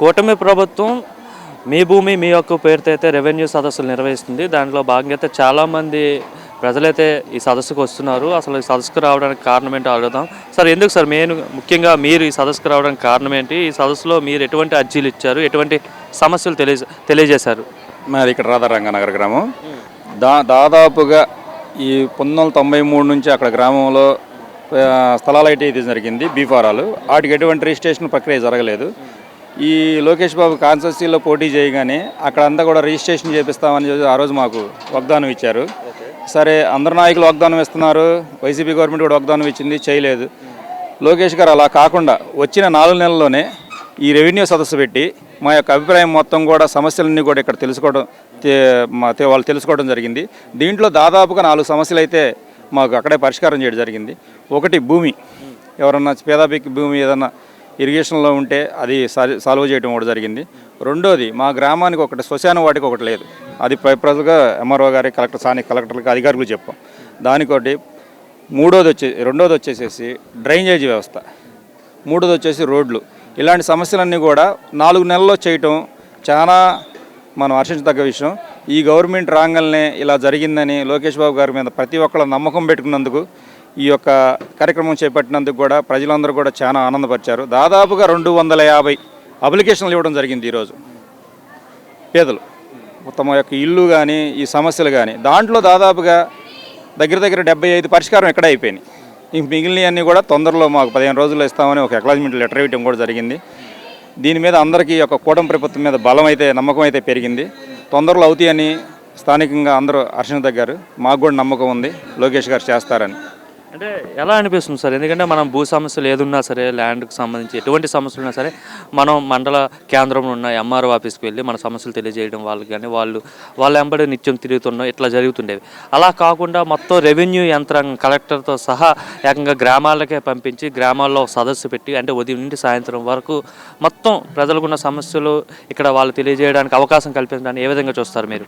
కూటమి ప్రభుత్వం మీ భూమి మీ యొక్క పేరుతో అయితే రెవెన్యూ సదస్సులు నిర్వహిస్తుంది. దాంట్లో భాగంగా అయితే చాలామంది ప్రజలైతే ఈ సదస్సుకు వస్తున్నారు. అసలు ఈ సదస్సుకు రావడానికి కారణం ఏంటో అడుగుదాం. సార్ ఎందుకు సార్ మెయిన్ ముఖ్యంగా మీరు ఈ సదస్సుకు రావడానికి కారణం ఏంటి? ఈ సదస్సులో మీరు ఎటువంటి అర్జీలు ఇచ్చారు? ఎటువంటి సమస్యలు తెలియ తెలియజేశారు? మాది ఇక్కడ రాధారంగనగర్ గ్రామం. దా దాదాపుగా ఈ పంతొమ్మిది వందల తొంభై మూడు నుంచి అక్కడ గ్రామంలో స్థలాలు అయితే ఇది జరిగింది బీఫారాలు. వాటికి ఎటువంటి రిజిస్ట్రేషన్ ప్రక్రియ జరగలేదు. ఈ లోకేష్ బాబు కాన్స్టిట్యూన్సీలో పోటీ చేయగానే అక్కడ అంతా కూడా రిజిస్ట్రేషన్ చేపిస్తామని చెప్పి ఆ రోజు మాకు వాగ్దానం ఇచ్చారు. సరే అందరు నాయకులు వాగ్దానం ఇస్తున్నారు. వైసీపీ గవర్నమెంట్ కూడా వాగ్దానం ఇచ్చింది చేయలేదు. లోకేష్ గారు అలా కాకుండా వచ్చిన నాలుగు నెలల్లోనే ఈ రెవెన్యూ సదస్సు పెట్టి మా యొక్క అభిప్రాయం మొత్తం కూడా సమస్యలన్నీ కూడా ఇక్కడ తెలుసుకోవడం మా తే- వాళ్ళు తెలుసుకోవడం జరిగింది. దీంట్లో దాదాపుగా నాలుగు సమస్యలు అయితే మాకు అక్కడే పరిష్కారం చేయడం జరిగింది. ఒకటి భూమి. ఎవరన్నా పేదాపికి భూమి ఏదన్నా ఇరిగేషన్లో ఉంటే అది సాల్- సాల్వ్ చేయడం కూడా జరిగింది. రెండోది మా గ్రామానికి ఒకటి శ్మశాన వాటికి ఒకటి లేదు. అది ప్రజలుగా ఎంఆర్ఓ గారి కలెక్టర్ స్థానిక కలెక్టర్లకు అధికారులకు చెప్పాం. దానికోటి మూడోది వచ్చే రెండోది వచ్చేసేసి డ్రైనేజ్ వ్యవస్థ. మూడోది వచ్చేసి రోడ్లు. ఇలాంటి సమస్యలన్నీ కూడా నాలుగు నెలల్లో చేయటం చాలా మనం హర్షించదగ్గ విషయం. ఈ గవర్నమెంట్ రాగానే ఇలా జరిగిందని లోకేష్ బాబు గారి మీద ప్రతి ఒక్కళ్ళ నమ్మకం పెట్టుకున్నందుకు ఈ యొక్క కార్యక్రమం చేపట్టినందుకు కూడా ప్రజలందరూ కూడా చాలా ఆనందపరిచారు. దాదాపుగా రెండు వందల యాభై అప్లికేషన్లు ఇవ్వడం జరిగింది ఈరోజు. పేదలు. తమ యొక్క ఇల్లు కానీ ఈ సమస్యలు కానీ దాంట్లో దాదాపుగా దగ్గర దగ్గర డెబ్బై ఐదు పరిష్కారం ఎక్కడ అయిపోయినాయి. ఇంక మిగిలినవన్నీ కూడా తొందరలో మాకు పదిహేను రోజుల్లో ఇస్తామని ఒక అక్నాలజ్మెంట్ లెటర్ ఇవ్వడం కూడా జరిగింది. దీని మీద అందరికీ ఒక కూటమి ప్రభుత్వం మీద బలం అయితే నమ్మకం అయితే పెరిగింది. తొందరలో అవుతాయని స్థానికంగా అందరూ హర్షణ తగ్గారు మాకు కూడా నమ్మకం ఉంది. లోకేష్ గారు చేస్తారని. అంటే ఎలా అనిపిస్తుంది సార్? ఎందుకంటే మనం భూ సమస్యలు ఏదున్నా సరే ల్యాండ్కి సంబంధించి ఎటువంటి సమస్యలు ఉన్నా సరే మనం మండల కేంద్రంలో ఉన్న ఎంఆర్ఓ ఆఫీస్కి వెళ్ళి మన సమస్యలు తెలియజేయడం వాళ్ళకి కానీ వాళ్ళు వాళ్ళ వెంబడి నిత్యం తిరుగుతున్నాం ఇట్లా జరుగుతుండేవి. అలా కాకుండా మొత్తం రెవెన్యూ యంత్రాంగం కలెక్టర్తో సహా ఏకంగా గ్రామాలకే పంపించి గ్రామాల్లో సదస్సు పెట్టి అంటే ఉదయం నుండి సాయంత్రం వరకు మొత్తం ప్రజలకున్న సమస్యలు ఇక్కడ వాళ్ళు తెలియజేయడానికి అవకాశం కల్పించడానికి ఏ విధంగా చూస్తారు మీరు?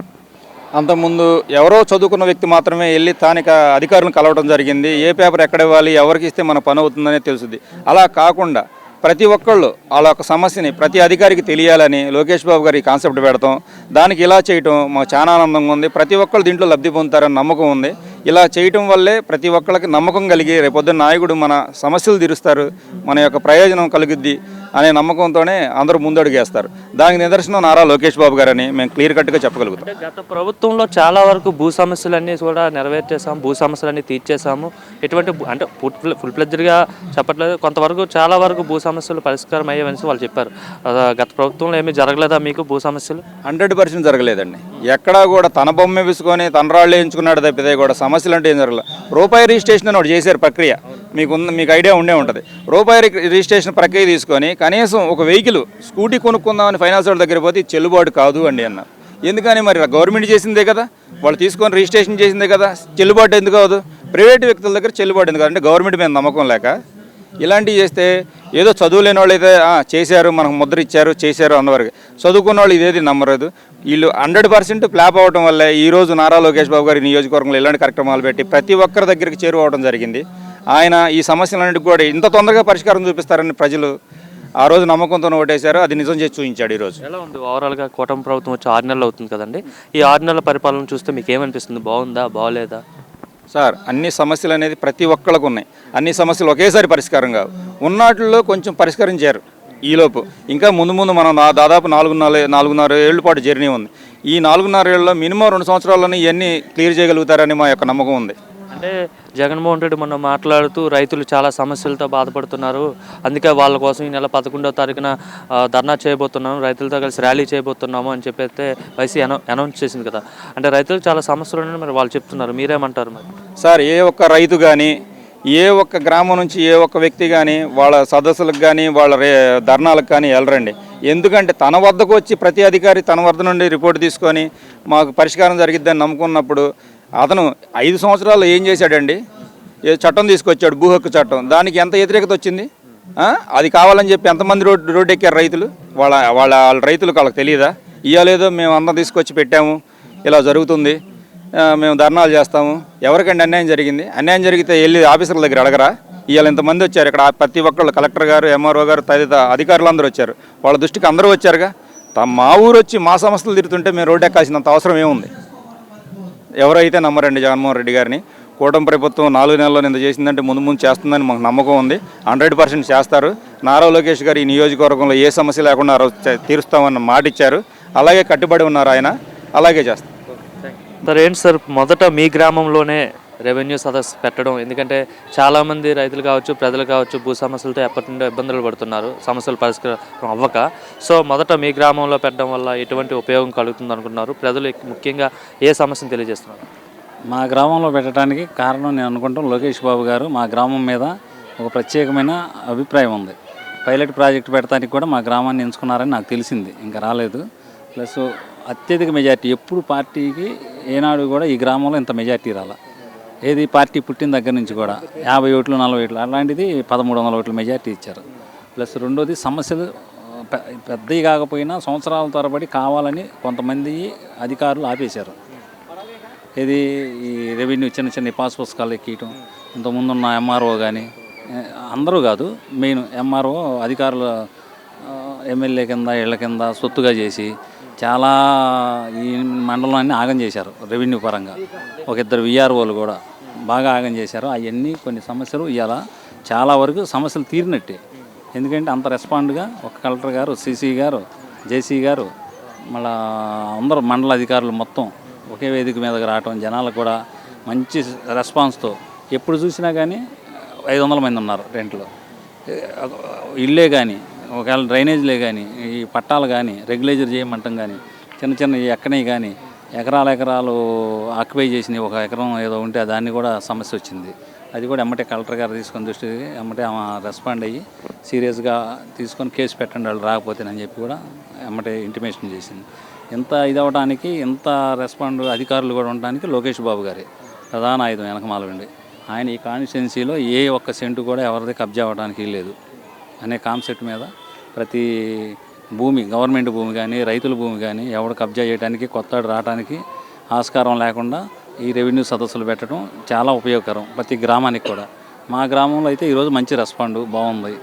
అంతకుముందు ఎవరో చదువుకున్న వ్యక్తి మాత్రమే వెళ్ళి స్థానిక అధికారులను కలవడం జరిగింది. ఏ పేపర్ ఎక్కడ ఇవ్వాలి ఎవరికి ఇస్తే మన పని అవుతుందనే తెలుసుది. అలా కాకుండా ప్రతి ఒక్కళ్ళు వాళ్ళ యొక్క సమస్యని ప్రతి అధికారికి తెలియాలని లోకేష్ బాబు గారి కాన్సెప్ట్ పెడతాం. దానికి ఇలా చేయటం మాకు చాలా ఆనందంగా ఉంది. ప్రతి ఒక్కళ్ళు దీంట్లో లబ్ధి పొందుతారని నమ్మకం ఉంది. ఇలా చేయటం వల్లే ప్రతి ఒక్కళ్ళకి నమ్మకం కలిగి రేపొద్దున నాయకుడు మన సమస్యలు తీరుస్తారు మన యొక్క ప్రయోజనం కలుగుద్ది. అనే నమ్మకంతోనే అందరూ ముందడుగేస్తారు. దానికి నిదర్శనం నారా లోకేష్ బాబు గారని మేము క్లియర్ కట్గా చెప్పగలుగుతాం. గత ప్రభుత్వంలో చాలా వరకు భూ సమస్యలన్నీ కూడా నెరవేర్చేసాము భూ సమస్యలన్నీ తీర్చేసాము ఎటువంటి అంటే ఫుల్ ఫుల్ ప్లెజ్డ్గా చెప్పట్లేదు. కొంతవరకు చాలా వరకు భూ సమస్యలు పరిష్కారం అయ్యేవని వాళ్ళు చెప్పారు. గత ప్రభుత్వంలో ఏమీ జరగలేదా మీకు భూ సమస్యలు? హండ్రెడ్ పర్సెంట్ జరగలేదండి. ఎక్కడా కూడా తన బొమ్మ వేసుకొని తన రాళ్ళు వేయించుకున్నాడు తప్పితే కూడా సమస్యలు అంటే ఏం జరగలేదు రూపాయి రిజిస్ట్రేషన్ అని ఒకటి చేశారు ప్రక్రియ. మీకు మీకు ఐడియా ఉండే ఉంటుంది. రూపాయి రి- రిజిస్ట్రేషన్ ప్రక్రియ తీసుకొని కనీసం ఒక వెహికల్ స్కూటీ కొనుక్కుందామని ఫైనాన్స్ వాళ్ళ దగ్గర పోతే చెల్లుబాటు కాదు అండి అన్న. ఎందుకని మరి గవర్నమెంట్ చేసిందే కదా? వాళ్ళు తీసుకొని రిజిస్ట్రేషన్ చేసిందే కదా? చెల్లుబాటు ఎందుకు కాదు ప్రైవేట్ వ్యక్తుల దగ్గర చెల్లుబాటు ఎందుకు? అంటే గవర్నమెంట్ మీద నమ్మకం లేక. ఇలాంటివి చేస్తే ఏదో చదువు లేని వాళ్ళు అయితే చేశారు మనకు ముద్ర ఇచ్చారు చేశారు అన్నవరకు చదువుకున్న వాళ్ళు ఇదేది నమ్మలేదు వీళ్ళు హండ్రెడ్ పర్సెంట్ ప్లాప్ అవ్వడం వల్లే ఈ రోజు నారా లోకేష్ బాబు గారి నియోజకవర్గంలో ఇలాంటి కార్యక్రమాలు పెట్టి ప్రతి ఒక్కరి దగ్గరికి చేరువవడం జరిగింది. ఆయన ఈ సమస్యలన్నిటికి కూడా ఇంత తొందరగా పరిష్కారం చూపిస్తారని ప్రజలు ఆ రోజు నమ్మకంతో ఓటేశారు. అది నిజం చేసి చూపించాడు ఈరోజు. ఎలా ఉంది? ఓవరాల్గా కూటమి ప్రభుత్వం వచ్చి ఆరు నెలలు అవుతుంది కదండి. ఈ ఆరు నెలల పరిపాలన చూస్తే మీకు ఏమనిపిస్తుంది? బాగుందా? బాగోలేదా? సార్ అన్ని సమస్యలు అనేది ప్రతి ఒక్కళ్ళకు ఉన్నాయి. అన్ని సమస్యలు ఒకేసారి పరిష్కారం కావు. ఉన్నాటిల్లో కొంచెం పరిష్కరించారు ఈలోపు. ఇంకా ముందు ముందు మనం దాదాపు నాలుగున్నర నాలుగున్నర ఏళ్ళ పాటు జర్నీ ఉంది. ఈ నాలుగున్నర ఏళ్ళలో మినిమం రెండు సంవత్సరాల్లోనే ఇవన్నీ క్లియర్ చేయగలుగుతారని మా యొక్క నమ్మకం ఉంది. అంటే జగన్మోహన్ రెడ్డి మొన్న మాట్లాడుతూ రైతులు చాలా సమస్యలతో బాధపడుతున్నారు. అందుకే వాళ్ళ కోసం ఈ నెల పదకొండో తారీఖున ధర్నా చేయబోతున్నాము. రైతులతో కలిసి ర్యాలీ చేయబోతున్నాము అని చెప్పైతే వైసీ అనౌన్స్ చేసింది కదా. అంటే రైతులు చాలా సమస్యలు ఉన్నాయని మరి వాళ్ళు చెప్తున్నారు. మీరేమంటారు మరి? సార్ ఏ ఒక్క రైతు కానీ ఏ ఒక్క గ్రామం నుంచి ఏ ఒక్క వ్యక్తి కానీ వాళ్ళ సదస్సులకు కానీ వాళ్ళ రే ధర్నాలకు కానీ వెళ్ళరండి. ఎందుకంటే తన వద్దకు వచ్చి ప్రతి అధికారి తన వద్ద నుండి రిపోర్ట్ తీసుకొని మాకు పరిష్కారం జరిగిద్దని నమ్ముకున్నప్పుడు అతను ఐదు సంవత్సరాలు ఏం చేశాడండి? చట్టం తీసుకొచ్చాడు భూ హక్కు చట్టం. దానికి ఎంత వ్యతిరేకత వచ్చింది? అది కావాలని చెప్పి ఎంతమంది రోడ్డు రోడ్డు ఎక్కారు రైతులు? వాళ్ళ వాళ్ళ వాళ్ళ రైతులకు వాళ్ళకి తెలియదా ఇవ్వలేదో మేము అందరం తీసుకొచ్చి పెట్టాము. ఇలా జరుగుతుంది. మేము ధర్నాలు చేస్తాము. ఎవరికండి అన్యాయం జరిగింది? అన్యాయం జరిగితే వెళ్ళి ఆఫీసర్ల దగ్గర అడగరా? ఇవాళ ఇంతమంది వచ్చారు. ఇక్కడ ప్రతి ఒక్కళ్ళు కలెక్టర్ గారు ఎంఆర్ఓ గారు తదితర అధికారులు అందరూ వచ్చారు. వాళ్ళ దృష్టికి అందరూ వచ్చారుగా? మా ఊరు వచ్చి మా సమస్యలు తిరుగుతుంటే మేము రోడ్డు ఎక్కాల్సినంత అవసరం ఏముంది? ఎవరైతే నమ్మరండి జగన్మోహన్ రెడ్డి గారిని కూటమి ప్రభుత్వం నాలుగు నెలల్లో నింద చేసిందంటే ముందు ముందు చేస్తుందని మాకు నమ్మకం ఉంది. హండ్రెడ్ పర్సెంట్ చేస్తారు. నారా లోకేష్ గారు ఈ నియోజకవర్గంలో ఏ సమస్య లేకుండా తీరుస్తామన్న మాట ఇచ్చారు. అలాగే కట్టుబడి ఉన్నారు ఆయన. అలాగే చేస్తారు. సార్ ఏంటి సార్? మొదట మీ గ్రామంలోనే రెవెన్యూ సదస్సు పెట్టడం. ఎందుకంటే చాలామంది రైతులు కావచ్చు ప్రజలు కావచ్చు భూ సమస్యలతో ఎప్పటి నుండో ఇబ్బందులు పడుతున్నారు. సమస్యలు పరిష్కారం అవ్వక. సో మొదట మీ గ్రామంలో పెట్టడం వల్ల ఎటువంటి ఉపయోగం కలుగుతుంది అనుకుంటున్నారు? ప్రజలు ముఖ్యంగా ఏ సమస్యను తెలియజేస్తున్నారు? మా గ్రామంలో పెట్టడానికి కారణం నేను అనుకుంటాం లోకేష్ బాబు గారు. మా గ్రామం మీద ఒక ప్రత్యేకమైన అభిప్రాయం ఉంది. పైలట్ ప్రాజెక్ట్ పెడతానికి కూడా మా గ్రామాన్ని ఎంచుకున్నారని నాకు తెలిసింది. ఇంకా రాలేదు. ప్లస్ అత్యధిక మెజార్టీ ఎప్పుడు పార్టీకి ఏనాడు కూడా ఈ గ్రామంలో ఇంత మెజార్టీ రాలా. ఏది పార్టీ పుట్టిన దగ్గర నుంచి కూడా యాభై ఓట్లు నలభై ఓట్లు అలాంటిది పదమూడు వందల ఓట్ల మెజార్టీ ఇచ్చారు. ప్లస్ రెండోది సమస్యలు పెద్దవి కాకపోయినా సంవత్సరాల తరబడి కావాలని కొంతమంది అధికారులు ఆపేశారు. ఇది ఈ రెవెన్యూ చిన్న చిన్న పాస్ పుస్తకాలు ఎక్కియటం ఇంతకుముందు ఉన్న ఎంఆర్ఓ కానీ అందరూ కాదు మెయిన్ ఎంఆర్ఓ అధికారుల ఎమ్మెల్యే కింద ఇళ్ళ కింద సొత్తుగా చేసి చాలా ఈ మండలాన్ని ఆగం చేశారు రెవెన్యూ పరంగా. ఒక ఇద్దరు విఆర్ఓలు కూడా బాగా ఆగం చేశారు అవన్నీ కొన్ని సమస్యలు ఇవాళ చాలా వరకు సమస్యలు తీరినట్టే. ఎందుకంటే అంత రెస్పాండ్గా ఒక కలెక్టర్ గారు సిసి గారు జేసీ గారు మళ్ళా అందరూ మండల అధికారులు మొత్తం ఒకే వేదిక మీదకి రావటం జనాలకు కూడా మంచి రెస్పాన్స్తో ఎప్పుడు చూసినా కానీ ఐదు వందల మంది ఉన్నారు రెంట్లో. ఇల్లే కానీ ఒకవేళ డ్రైనేజ్లే కానీ ఈ పట్టాలు కానీ రెగ్యులేజర్ చేయమంటాం కానీ చిన్న చిన్న ఈ కానీ ఎకరాల ఎకరాలు ఆక్యుపై చేసిన ఒక ఎకరం ఏదో ఉంటే దాన్ని కూడా సమస్య వచ్చింది. అది కూడా ఎమ్మటే కలెక్టర్ గారు తీసుకొని దృష్టి ఎమ్మటే ఆమె రెస్పాండ్ అయ్యి సీరియస్గా తీసుకొని కేసు పెట్టండి వాళ్ళు రాకపోతేనని చెప్పి కూడా ఎమ్మటే ఇంటిమేషన్ చేసింది. ఇంత ఇదవడానికి ఇంత రెస్పాండ్ అధికారులు కూడా ఉండడానికి లోకేష్ బాబు గారే ప్రధాన ఆయుధం వెనకమాలండి ఆయన ఈ కాన్స్టిట్యున్సీలో ఏ ఒక్క సెంటు కూడా ఎవరిది కబ్జా అవ్వడానికి లేదు అనే కాన్సెప్ట్ మీద ప్రతి భూమి గవర్నమెంట్ భూమి కానీ రైతుల భూమి కానీ ఎవడు కబ్జా చేయడానికి కొత్త రావడానికి ఆస్కారం లేకుండా ఈ రెవెన్యూ సదస్సులు పెట్టడం చాలా ఉపయోగకరం ప్రతి గ్రామానికి కూడా. మా గ్రామంలో అయితే ఈరోజు మంచి రెస్పాండ్ బాగుంది.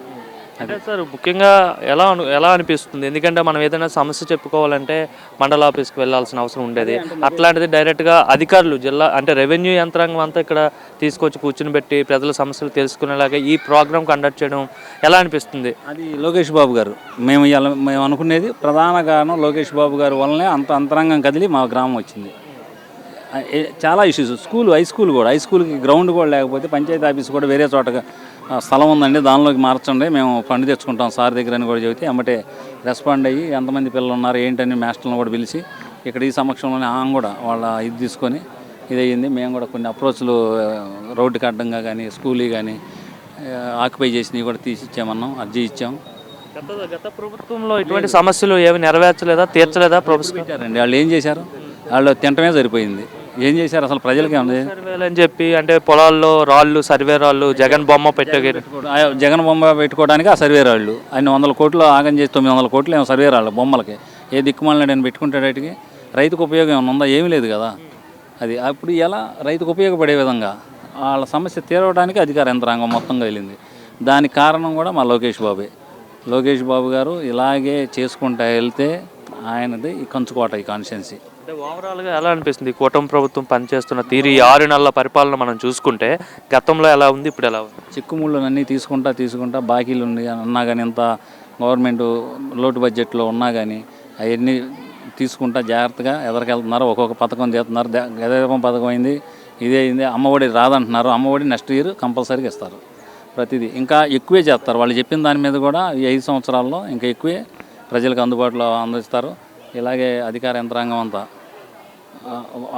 అంటే సార్ ముఖ్యంగా ఎలా అను ఎలా అనిపిస్తుంది? ఎందుకంటే మనం ఏదైనా సమస్య చెప్పుకోవాలంటే మండల ఆఫీస్కి వెళ్ళాల్సిన అవసరం ఉండేది. అట్లాంటిది డైరెక్ట్గా అధికారులు జిల్లా అంటే రెవెన్యూ యంత్రాంగం అంతా ఇక్కడ తీసుకొచ్చి కూర్చుని పెట్టి ప్రజల సమస్యలు తెలుసుకునేలాగా ఈ ప్రోగ్రామ్ కండక్ట్ చేయడం ఎలా అనిపిస్తుంది? అది లోకేష్ బాబు గారు. మేము మేము అనుకునేది ప్రధాన కారణం లోకేష్ బాబు గారు వల్లనే అంత అంతరంగం కదిలి మా గ్రామం వచ్చింది. చాలా ఇష్యూస్ స్కూల్ హై స్కూల్ కూడా. హై స్కూల్కి గ్రౌండ్ కూడా లేకపోతే పంచాయతీ ఆఫీస్ కూడా వేరే చోట ఆ, స్థలం ఉందండి దానిలోకి మార్చండి. మేము ఫండ్ తెచ్చుకుంటాం సార్ దగ్గర అని కూడా చెబితే ఎమ్మటే రెస్పాండ్ అయ్యి ఎంతమంది పిల్లలు ఉన్నారు ఏంటని మాస్టర్లను కూడా పిలిచి ఇక్కడ ఈ సమక్షంలోనే ఆమె కూడా వాళ్ళ ఇది తీసుకొని ఇది అయ్యింది మేము కూడా కొన్ని అప్రోచ్లు రోడ్డుకి అడ్డంగా కానీ స్కూల్ కానీ ఆక్యుపై చేసినవి కూడా తీసి ఇచ్చామన్నాం అర్జీ ఇచ్చాం. గత గత ప్రభుత్వంలో ఇటువంటి సమస్యలు ఏమి నెరవేర్చలేదా తీర్చలేదా ప్రభుత్వం పెట్టారండి. వాళ్ళు ఏం చేశారు? వాళ్ళు తింటమే సరిపోయింది. ఏం చేశారు అసలు ప్రజలకి సర్వేలు అని చెప్పి అంటే పొలాల్లో రాళ్ళు సర్వే రాళ్ళు జగన్ బొమ్మ పెట్టే జగన్ బొమ్మ పెట్టుకోవడానికి ఆ సర్వే రాళ్ళు. అన్ని వందల కోట్లు ఆగం చేసి తొమ్మిది వందల కోట్లు ఏమో సర్వే రాళ్ళు బొమ్మలకి. ఏ దిక్కుమాలినాడు అని పెట్టుకుంటాడటికి రైతుకు ఉపయోగం ఏమైనా ఉందా? ఏమీ లేదు కదా. అది అప్పుడు ఎలా రైతుకు ఉపయోగపడే విధంగా వాళ్ళ సమస్య తీరవడానికి అధికార యంత్రాంగం మొత్తంగా వెళ్ళింది. దానికి కారణం కూడా మా లోకేష్ బాబే. లోకేష్ బాబు గారు ఇలాగే చేసుకుంటా వెళ్తే ఆయనది కంచుకోట ఈ కాన్స్టిట్యున్సీ. అంటే ఓవరాల్గా ఎలా అనిపిస్తుంది? కూటమి ప్రభుత్వం పనిచేస్తున్న తీరు ఈ ఆరు నెలల పరిపాలన మనం చూసుకుంటే గతంలో ఎలా ఉంది ఇప్పుడు ఎలా ఉంది? చిక్కుముళ్ళనన్నీ తీసుకుంటా తీసుకుంటా బాకీలు ఉంది అన్నా కానీ ఇంత గవర్నమెంట్ లోటు బడ్జెట్లో ఉన్నా కానీ అవన్నీ తీసుకుంటా జాగ్రత్తగా ఎదరికెళ్తున్నారు. ఒక్కొక్క పథకం చేస్తున్నారు. దే- గదేపం పథకం అయింది ఇదే అయింది. అమ్మఒడి రాదంటున్నారు. అమ్మఒడి నెక్స్ట్ ఇయర్ కంపల్సరీగా ఇస్తారు ప్రతిదీ. ఇంకా ఎక్కువే చేస్తారు. వాళ్ళు చెప్పిన దాని మీద కూడా ఈ ఐదు సంవత్సరాల్లో ఇంకా ఎక్కువే ప్రజలకు అందుబాటులో అందిస్తారు. ఇలాగే అధికార యంత్రాంగం అంతా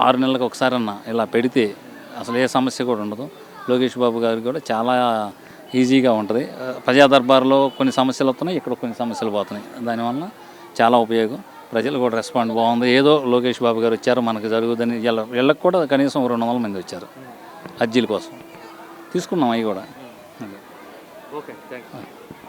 ఆరు నెలలకు ఒకసారన్నా ఇలా పెడితే అసలు ఏ సమస్య కూడా ఉండదు. లోకేష్ బాబు గారికి కూడా చాలా ఈజీగా ఉంటుంది. ప్రజా దర్బార్లో కొన్ని సమస్యలు వస్తున్నాయి ఇక్కడ కొన్ని సమస్యలు పోతున్నాయి. దానివల్ల చాలా ఉపయోగం. ప్రజలు కూడా రెస్పాండ్ బాగుంది. ఏదో లోకేష్ బాబు గారు వచ్చారు మనకు జరుగుదని వీళ్ళకి కూడా కనీసం రెండు వందల మంది వచ్చారు అర్జీల కోసం. తీసుకున్నాం అవి కూడా. Okay thank